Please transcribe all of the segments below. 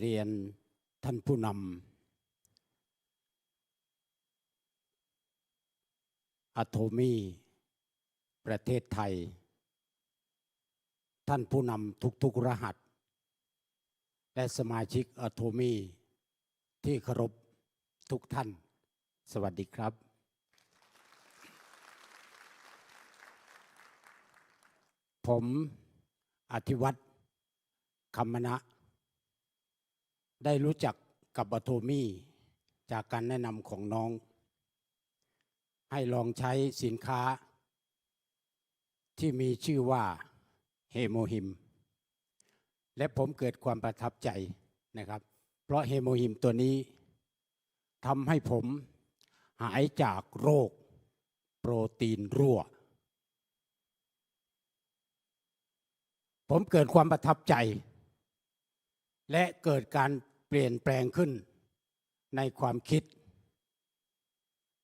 เรียนท่านผู้นำอะโทมีประเทศไทย ท่านผู้นำทุกๆรหัส และสมาชิกอะโทมีที่เคารพทุกท่าน สวัสดีครับ ผมอธิวัตรคำมณะ ได้รู้จักกับอะโทมี่จากการแนะนำของน้อง ให้ลองใช้สินค้า ที่มีชื่อว่าเฮโมฮิม และผมเกิดความประทับใจนะครับ เพราะเฮโมฮิมตัวนี้ทำให้ผมหายจากโรคโปรตีนรั่ว ผมเกิดความประทับใจ และเกิดการ ปลี่ยนแปลงขึ้นในความคิด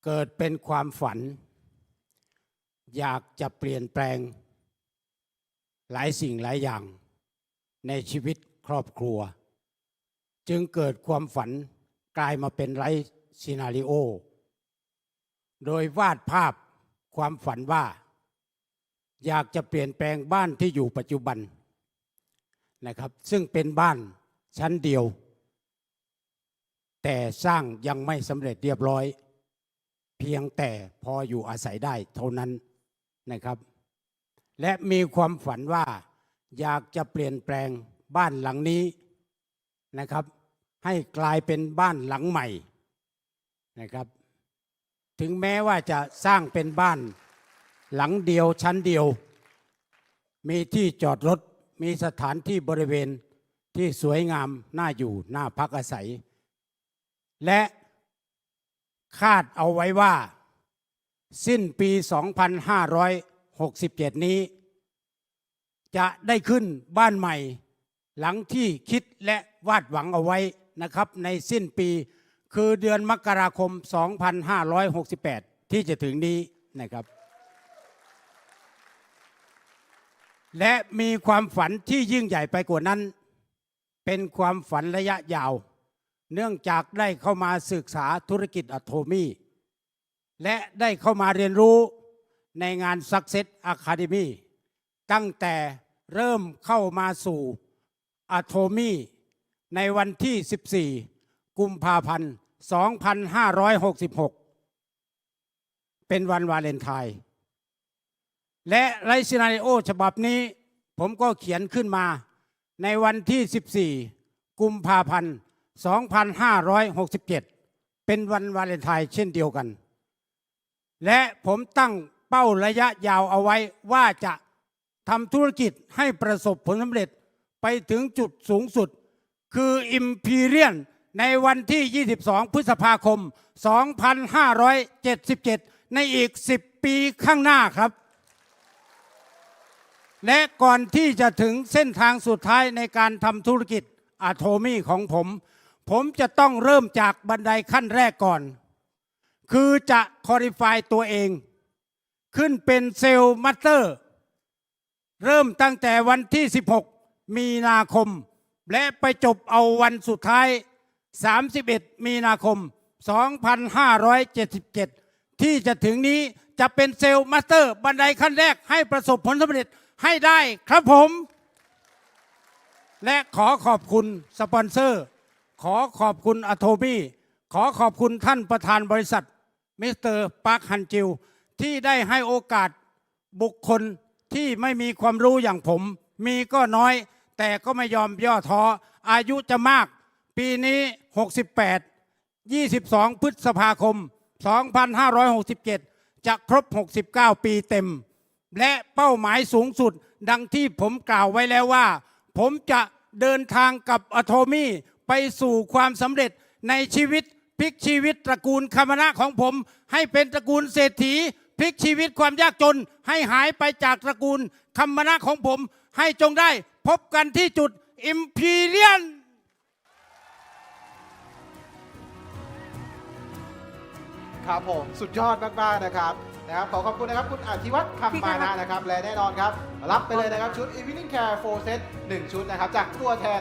เกิดเป็นความฝัน อยากจะเปลี่ยนแปลง หลายสิ่งหลายอย่าง ในชีวิตครอบครัว จึงเกิดความฝันกลายมาเป็นไลฟ์ซีนาริโอ โดยวาดภาพความฝันว่า อยากจะเปลี่ยนแปลงบ้านที่อยู่ปัจจุบันนะครับ ซึ่งเป็นบ้านชั้นเดียว แต่สร้างยังไม่สำเร็จเรียบร้อย เพียงแต่พออยู่อาศัยได้เท่านั้นนะครับ และมีความฝันว่าอยากจะเปลี่ยนแปลงบ้านหลังนี้นะครับ ให้กลายเป็นบ้านหลังใหม่นะครับ ถึงแม้ว่าจะสร้างเป็นบ้านหลังเดียวชั้นเดียว มีที่จอดรถมีสถานที่บริเวณที่สวยงามน่าอยู่น่าพักอาศัย และคาดเอาไว้ว่า สิ้นปี 2567 นี้ จะได้ขึ้นบ้านใหม่ หลังที่คิดและวาดหวังเอาไว้นะครับ ในสิ้นปีคือเดือนมกราคม 2568 ที่จะถึงนี้นะครับ และมีความฝันที่ยิ่งใหญ่ไปกว่านั้น เป็นความฝันระยะยาว เนื่องจากได้เข้ามาศึกษาธุรกิจอะโทมีและได้เข้ามาเรียนรู้ในงาน Success Academy ตั้งแต่เริ่มเข้ามาสู่อะโทมีในวันที่ 14 กุมภาพันธ์ 2566 เป็นวันวาเลนไทน์และไรซินาริโอฉบับนี้ผมก็เขียนขึ้นมาในวันที่ 14 กุมภาพันธ์ 2567 เป็นวันวาเลนไทน์เช่นเดียวกัน และผมตั้งเป้าระยะยาวเอาไว้ว่าจะทำธุรกิจให้ประสบผลสำเร็จไปถึงจุดสูงสุด คืออิมพีเรียนในวันที่ 22 พฤษภาคม 2577 ในอีก 10 ปีข้างหน้าครับ และก่อนที่จะถึงเส้นทางสุดท้ายในการทำธุรกิจอะโทมี่ของผม ผมจะต้องเริ่มจากบันไดขั้นแรกก่อน คือจะคอริฟายตัวเอง ขึ้นเป็นเซลล์มัตเตอร์ เริ่มตั้งแต่วันที่ 16 มีนาคม และไปจบเอาวันสุดท้าย 31 มีนาคม 2577 ที่จะถึงนี้จะเป็นเซลล์มาสเตอร์ บันไดขั้นแรกให้ประสบผลสำเร็จให้ได้ครับผม และขอขอบคุณสปอนเซอร์ ขอขอบคุณอโทมี่ขอขอบคุณท่านประธานบริษัทมิสเตอร์ปาร์คฮันจิวที่ได้ให้โอกาสบุคคลที่ไม่มีความรู้อย่างผม มีก็น้อย แต่ก็ไม่ยอมย่อท้ออายุจะมาก ปีนี้ 68 22 พฤษภาคม 2567 จะครบ 69 ปีเต็ม และเป้าหมายสูงสุดดังที่ผมกล่าวไว้แล้วว่า ผมจะเดินทางกับอโทมี่ ไปสู่ความสำเร็จในชีวิตพลิกชีวิตตระกูลคามณะของผม ให้เป็นตระกูลเศรษฐีพลิกชีวิตความยากจน ให้หายไปจากตระกูลคามณะของผม ให้จงได้พบกันที่จุดอิมพีเรียนครับผมสุดยอดมากๆนะครับนะครับขอขอบคุณนะครับคุณอาทิวัฒน์คำมานะนะครับและแน่นอนครับ รับไปเลยนะครับชุด Evening Care 4 Set 1 ชุดนะครับจากตัวแทน